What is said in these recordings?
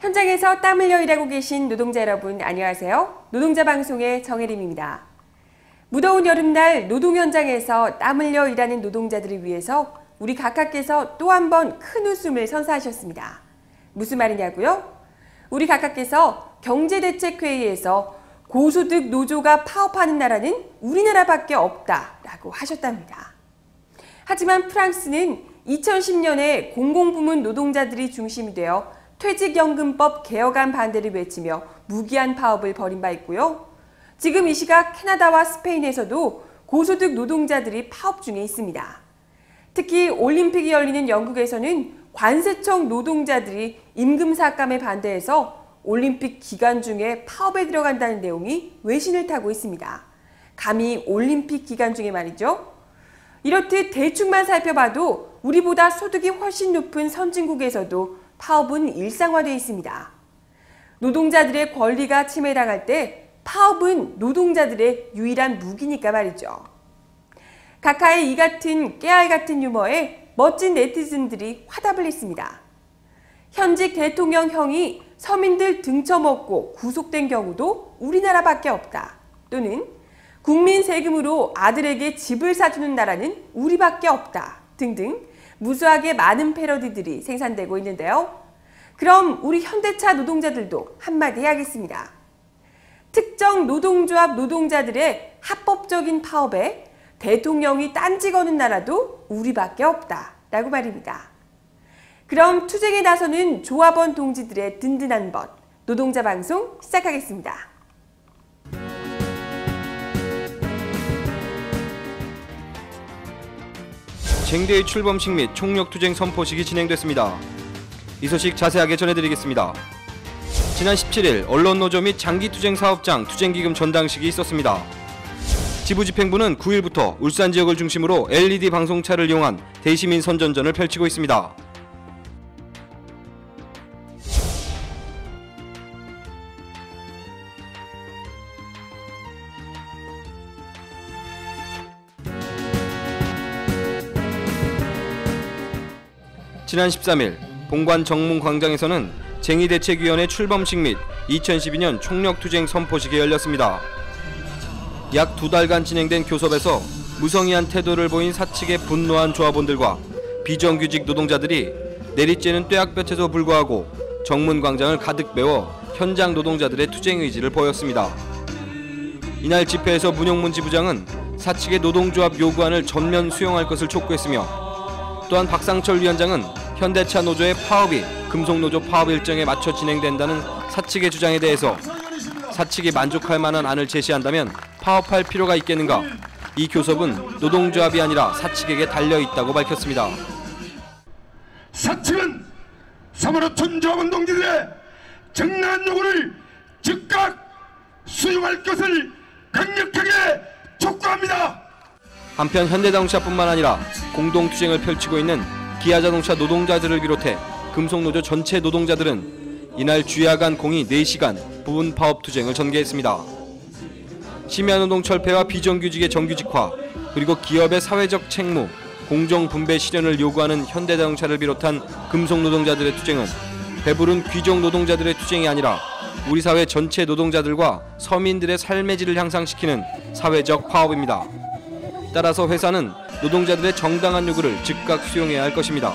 현장에서 땀 흘려 일하고 계신 노동자 여러분 안녕하세요. 노동자 방송의 정혜림입니다. 무더운 여름날 노동 현장에서 땀 흘려 일하는 노동자들을 위해서 우리 각하께서 또 한 번 큰 웃음을 선사하셨습니다. 무슨 말이냐고요? 우리 각하께서 경제대책회의에서 고소득 노조가 파업하는 나라는 우리나라밖에 없다라고 하셨답니다. 하지만 프랑스는 2010년에 공공부문 노동자들이 중심이 되어 퇴직연금법 개혁안 반대를 외치며 무기한 파업을 벌인 바 있고요. 지금 이 시각 캐나다와 스페인에서도 고소득 노동자들이 파업 중에 있습니다. 특히 올림픽이 열리는 영국에서는 관세청 노동자들이 임금 삭감에 반대해서 올림픽 기간 중에 파업에 들어간다는 내용이 외신을 타고 있습니다. 감히 올림픽 기간 중에 말이죠. 이렇듯 대충만 살펴봐도 우리보다 소득이 훨씬 높은 선진국에서도 파업은 일상화되어 있습니다. 노동자들의 권리가 침해당할 때 파업은 노동자들의 유일한 무기니까 말이죠. 각하의 이 같은 깨알 같은 유머에 멋진 네티즌들이 화답을 했습니다. 현직 대통령형이 서민들 등쳐먹고 구속된 경우도 우리나라밖에 없다. 또는 국민 세금으로 아들에게 집을 사주는 나라는 우리밖에 없다. 등등 무수하게 많은 패러디들이 생산되고 있는데요. 그럼 우리 현대차 노동자들도 한마디 해야겠습니다. 특정 노동조합 노동자들의 합법적인 파업에 대통령이 딴지 거는 나라도 우리밖에 없다. 라고 말입니다. 그럼 투쟁에 나서는 조합원 동지들의 든든한 벗, 노동자 방송 시작하겠습니다. 쟁대의 출범식 및 총력투쟁 선포식이 진행됐습니다. 이 소식 자세하게 전해드리겠습니다. 지난 17일 언론노조 및 장기투쟁 사업장 투쟁기금 전당식이 있었습니다. 지부집행부는 9일부터 울산 지역을 중심으로 LED 방송차를 이용한 대시민 선전전을 펼치고 있습니다. 지난 13일 본관 정문 광장에서는 쟁의대책위원회 출범식 및 2012년 총력투쟁 선포식이 열렸습니다. 약 두 달간 진행된 교섭에서 무성의한 태도를 보인 사측의 분노한 조합원들과 비정규직 노동자들이 내리쬐는 뙤약볕에도 불구하고 정문 광장을 가득 메워 현장 노동자들의 투쟁 의지를 보였습니다. 이날 집회에서 문용문 지부장은 사측의 노동조합 요구안을 전면 수용할 것을 촉구했으며 또한 박상철 위원장은 현대차 노조의 파업이 금속노조 파업 일정에 맞춰 진행된다는 사측의 주장에 대해서 사측이 만족할 만한 안을 제시한다면 파업할 필요가 있겠는가? 이 교섭은 노동조합이 아니라 사측에게 달려 있다고 밝혔습니다. 사측은 사마로촌 조합원 동지들의 정당한 요구를 즉각 수용할 것을 강력하게 촉구합니다. 한편 현대자동차뿐만 아니라 공동투쟁을 펼치고 있는 기아자동차 노동자들을 비롯해 금속노조 전체 노동자들은 이날 주야간 공의 4시간 부분 파업 투쟁을 전개했습니다. 심야노동 철폐와 비정규직의 정규직화 그리고 기업의 사회적 책무, 공정 분배 실현을 요구하는 현대자동차를 비롯한 금속노동자들의 투쟁은 배부른 귀족 노동자들의 투쟁이 아니라 우리 사회 전체 노동자들과 서민들의 삶의 질을 향상시키는 사회적 파업입니다. 따라서 회사는 노동자들의 정당한 요구를 즉각 수용해야 할 것입니다.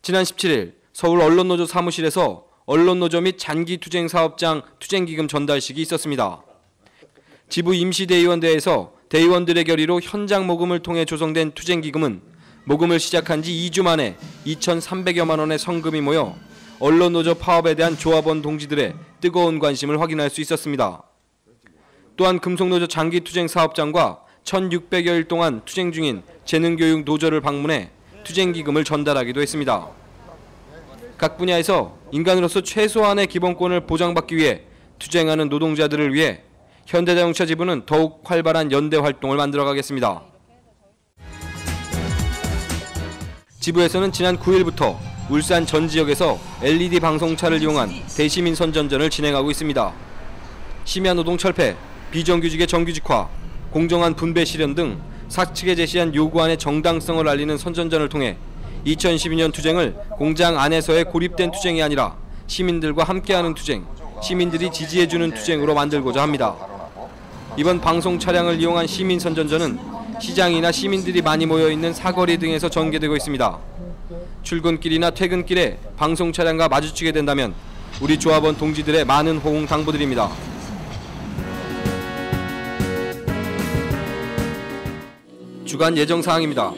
지난 17일 서울 언론노조 사무실에서 언론노조 및 장기투쟁 사업장 투쟁기금 전달식이 있었습니다. 지부 임시대의원대에서 대의원들의 결의로 현장 모금을 통해 조성된 투쟁기금은 모금을 시작한 지 2주 만에 2,300여만 원의 성금이 모여 언론노조 파업에 대한 조합원 동지들의 뜨거운 관심을 확인할 수 있었습니다. 또한 금속노조 장기투쟁 사업장과 1,600여일 동안 투쟁 중인 재능교육 노조를 방문해 투쟁기금을 전달하기도 했습니다. 각 분야에서 인간으로서 최소한의 기본권을 보장받기 위해 투쟁하는 노동자들을 위해 현대자동차 지부는 더욱 활발한 연대 활동을 만들어가겠습니다. 지부에서는 지난 9일부터 울산 전 지역에서 LED 방송차를 이용한 대시민 선전전을 진행하고 있습니다. 심야 노동 철폐, 비정규직의 정규직화, 공정한 분배 실현 등 사측에 제시한 요구안의 정당성을 알리는 선전전을 통해 2012년 투쟁을 공장 안에서의 고립된 투쟁이 아니라 시민들과 함께하는 투쟁, 시민들이 지지해주는 투쟁으로 만들고자 합니다. 이번 방송 차량을 이용한 시민 선전전은 시장이나 시민들이 많이 모여 있는 사거리 등에서 전개되고 있습니다. 출근길이나 퇴근길에 방송 차량과 마주치게 된다면 우리 조합원 동지들의 많은 호응 당부드립니다. 주간 예정 사항입니다.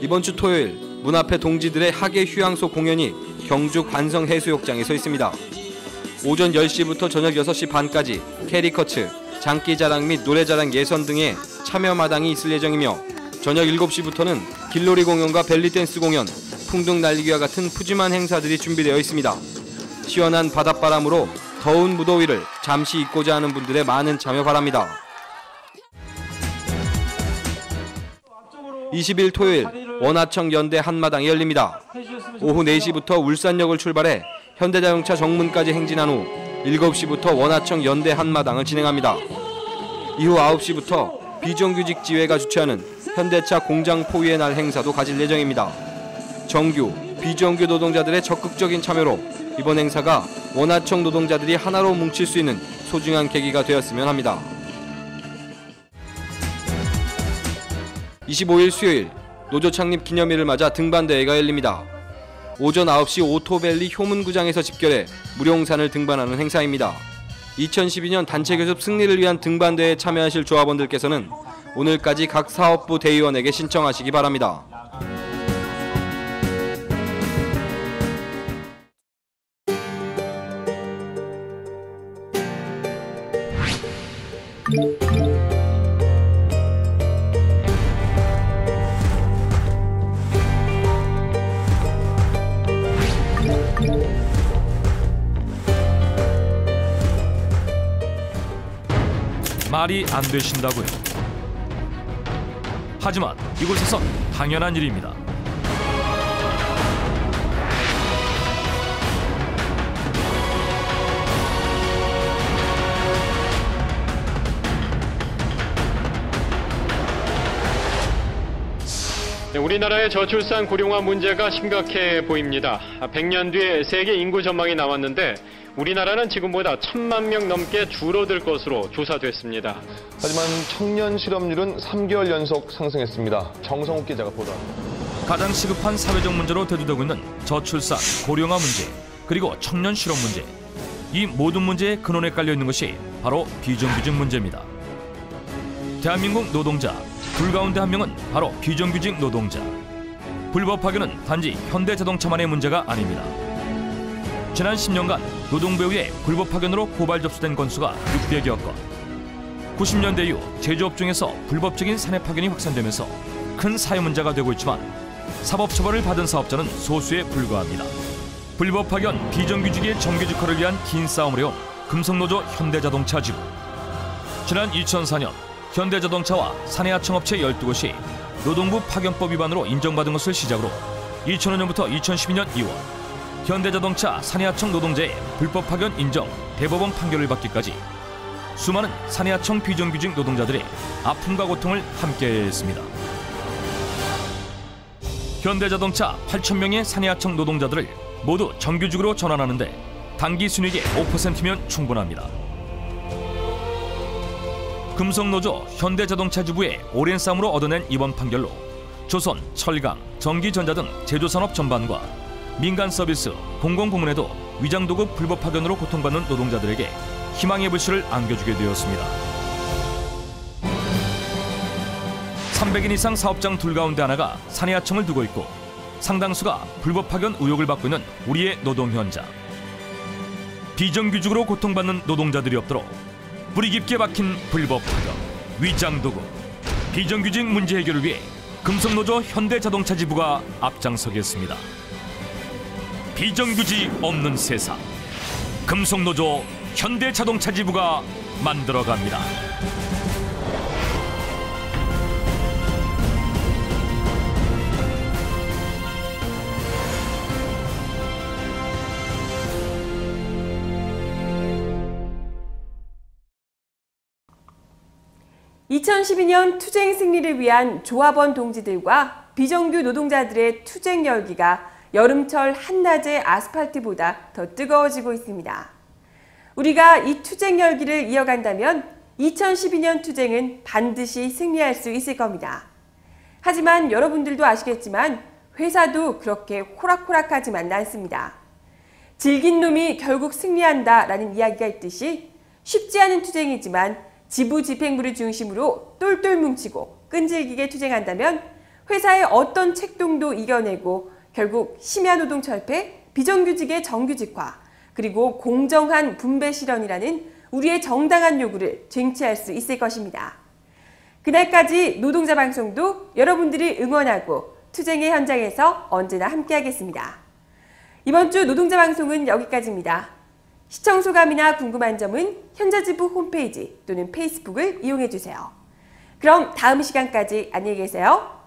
이번 주 토요일 문 앞에 동지들의 하계 휴양소 공연이 경주 관성 해수욕장에서 있습니다. 오전 10시부터 저녁 6시 반까지 캐리커츠, 장기자랑 및 노래자랑 예선 등의 참여 마당이 있을 예정이며 저녁 7시부터는 길놀이 공연과 벨리댄스 공연, 풍등 날리기와 같은 푸짐한 행사들이 준비되어 있습니다. 시원한 바닷바람으로 더운 무더위를 잠시 잊고자 하는 분들의 많은 참여 바랍니다. 20일 토요일 원하청 연대 한마당이 열립니다. 오후 4시부터 울산역을 출발해 현대자동차 정문까지 행진한 후 7시부터 원하청 연대 한마당을 진행합니다. 이후 9시부터 비정규직 지회가 주최하는 현대차 공장 포위의 날 행사도 가질 예정입니다. 정규, 비정규 노동자들의 적극적인 참여로 이번 행사가 원하청 노동자들이 하나로 뭉칠 수 있는 소중한 계기가 되었으면 합니다. 25일 수요일 노조 창립 기념일을 맞아 등반대회가 열립니다. 오전 9시 오토밸리 효문구장에서 집결해 무룡산을 등반하는 행사입니다. 2012년 단체 교섭 승리를 위한 등반대회에 참여하실 조합원들께서는 오늘까지 각 사업부 대의원에게 신청하시기 바랍니다. 말이 안 되신다고요. 하지만 이곳에선 당연한 일입니다. 우리나라의 저출산 고령화 문제가 심각해 보입니다. 100년 뒤에 세계 인구 전망이 나왔는데 우리나라는 지금보다 천만 명 넘게 줄어들 것으로 조사됐습니다. 하지만 청년 실업률은 3개월 연속 상승했습니다. 정성욱 기자가 보도합니다. 가장 시급한 사회적 문제로 대두되고 있는 저출산, 고령화 문제, 그리고 청년 실업 문제. 이 모든 문제의 근원에 깔려 있는 것이 바로 비정규직 문제입니다. 대한민국 노동자 둘 가운데 한 명은 바로 비정규직 노동자. 불법 파견은 단지 현대자동차만의 문제가 아닙니다. 지난 10년간 노동배우의 불법 파견으로 고발 접수된 건수가 600여 건. 90년대 이후 제조업 중에서 불법적인 산업 파견이 확산되면서 큰 사회 문제가 되고 있지만 사법 처벌을 받은 사업자는 소수에 불과합니다. 불법 파견 비정규직의 정규직화를 위한 긴 해온 금속노조 현대자동차 지부. 지난 2004년 현대자동차와 사내하청업체 12곳이 노동부 파견법 위반으로 인정받은 것을 시작으로 2005년부터 2012년 2월 현대자동차 사내하청 노동자의 불법 파견 인정 대법원 판결을 받기까지 수많은 사내하청 비정규직 노동자들의 아픔과 고통을 함께해야 했습니다. 현대자동차 8천 명의 사내하청 노동자들을 모두 정규직으로 전환하는데 단기 순이익의 5%면 충분합니다. 금속노조 현대자동차주부의 오랜 싸움으로 얻어낸 이번 판결로 조선, 철강, 전기전자 등 제조산업 전반과 민간 서비스, 공공부문에도 위장도급 불법 파견으로 고통받는 노동자들에게 희망의 불씨를 안겨주게 되었습니다. 300인 이상 사업장 둘 가운데 하나가 사내하청을 두고 있고 상당수가 불법 파견 의혹을 받고 있는 우리의 노동 현장. 비정규직으로 고통받는 노동자들이 없도록 뿌리 깊게 박힌 불법 파견, 위장 도급, 비정규직 문제 해결을 위해 금속노조 현대자동차 지부가 앞장서겠습니다. 비정규직 없는 세상, 금속노조 현대자동차 지부가 만들어갑니다. 2012년 투쟁 승리를 위한 조합원 동지들과 비정규 노동자들의 투쟁 열기가 여름철 한낮의 아스팔트보다 더 뜨거워지고 있습니다. 우리가 이 투쟁 열기를 이어간다면 2012년 투쟁은 반드시 승리할 수 있을 겁니다. 하지만 여러분들도 아시겠지만 회사도 그렇게 호락호락하지만은 않습니다. 질긴 놈이 결국 승리한다 라는 이야기가 있듯이 쉽지 않은 투쟁이지만 지부 집행부를 중심으로 똘똘 뭉치고 끈질기게 투쟁한다면 회사의 어떤 책동도 이겨내고 결국 심야 노동 철폐, 비정규직의 정규직화, 그리고 공정한 분배 실현이라는 우리의 정당한 요구를 쟁취할 수 있을 것입니다. 그날까지 노동자 방송도 여러분들이 응원하고 투쟁의 현장에서 언제나 함께하겠습니다. 이번 주 노동자 방송은 여기까지입니다. 시청 소감이나 궁금한 점은 현자지부 홈페이지 또는 페이스북을 이용해 주세요. 그럼 다음 시간까지 안녕히 계세요.